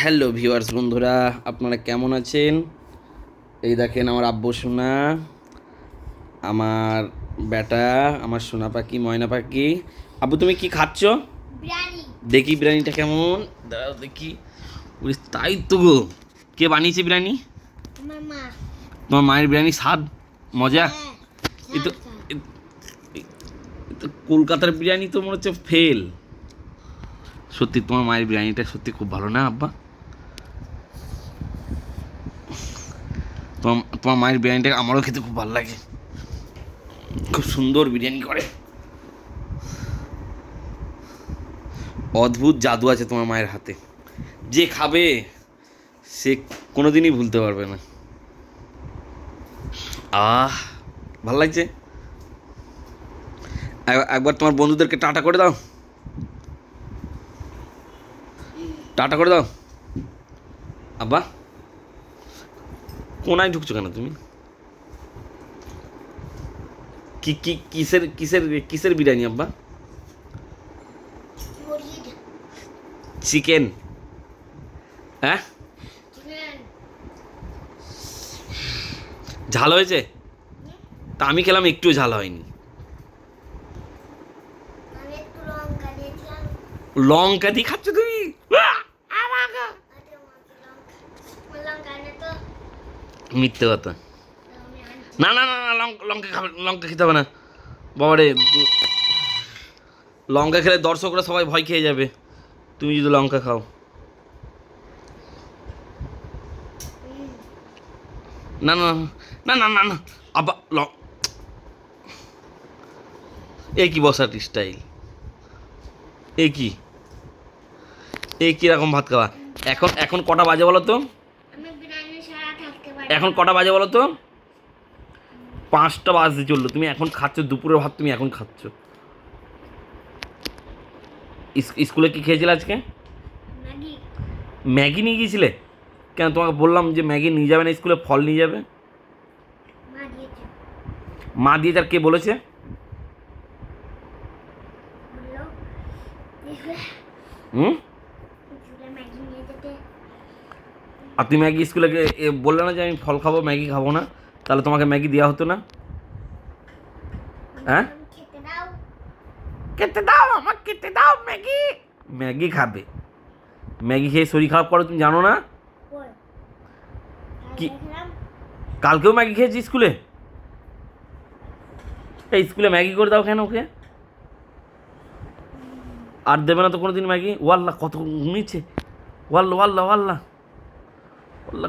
Hello viewers বন্ধুরা আপনারা কেমন আছেন? এই দেখেন আমার আব্বু সোনা আমার বেটা আমার সোনা পাখি ময়না পাখি। আব্বু তুমি কি খাচ্ছ? দেখি বিরিয়ানিটা কেমন। দাঁড়াও দেখি। তাই তো গো। কে বানিয়েছে বিরিয়ানি? তোমার মায়ের বিরিয়ানি স্বাদ? মজা? হ্যাঁ এ তো কলকাতার বিরিয়ানি তো মনে হচ্ছে ফেল সত্যি তোমার মায়ের বিরিয়ানিটা সত্যি খুব ভালো না আব্বা? তোমার তোমার মায়ের বিরিয়ানিটা আমারও খেতে খুব ভালো লাগে। খুব সুন্দর বিরিয়ানি করে। অদ্ভুত জাদু আছে তোমার মায়ের হাতে। যে খাবে, সে কোনোদিনই ভুলতে পারবে না। আহ, ভালো লাগছে? এক- একবার তোমার বন্ধুদেরকে টাটা করে দাও। টাটা করে দাও। আব্বা। কোনায় ঢুকছো কেন তুমি? কি কি কিসের কিসের কিসের বিরিয়ানি আব্বা? চিকেন। হ্যাঁ? ঝাল হয়েছে? তা আমি খেলাম একটু ঝাল হয়নি। লঙ্কা দিয়ে খাচ্ছ তুমি আহ! আরে মাকে লঙ্কা লঙ্কা এনে তো মিথ্যে কথা। না না না না লঙ্কা খাবে, লঙ্কা খেতে হবে না। বাবারে, লঙ্কা খেলে দর্শকরা সবাই ভয় খেয়ে যাবে। তুমি যদি লঙ্কা খাও। না না না না না না ল এ কি বসার স্টাইল এ কি? এ কীরকম ভাত খাওয়া? এখন এখন কটা বাজে বলো তো আমি বিরিয়ানি ছাড়া থাকতে পারি এখন কটা বাজে বলো তো? পাঁচটা বাজতে চলল। তুমি এখন খাচ্ছ দুপুরের ভাত তুমি এখন খাচ্ছ। স্কুলে কি খেয়েছিলে আজকে? ম্যাগি। ম্যাগি নিয়ে গিয়েছিলে? কেন তোমাকে বললাম যে ম্যাগি নিয়ে যাবে না স্কুলে ফল নিয়ে যাবে? মা দিয়ে তার কে বলেছে? হুম স্কুলে ম্যাগি নিয়ে যেতে আর তুমি ম্যাগি স্কুলে বললে না যে আমি ফল খাব, ম্যাগি খাব না? তাহলে তোমাকে ম্যাগি দেওয়া হতো না? হ্যাঁ? খেতে দাও আমার খেতে দাও, ম্যাগি। ম্যাগি খাবে। ম্যাগি খেয়ে শরীর খারাপ করে, তুমি জানো না? কি? কালকেও ম্যাগি খেয়েছি স্কুলে? এই স্কুলে ম্যাগি করে দাও কেন ওকে? আর দেবে না তো কোনোদিন ম্যাগি? ওয়াল্লা কত ঘুমিয়েছে। ওয়াল্লা ওয়াল্লা ওয়াল্লা ওয়াল্লা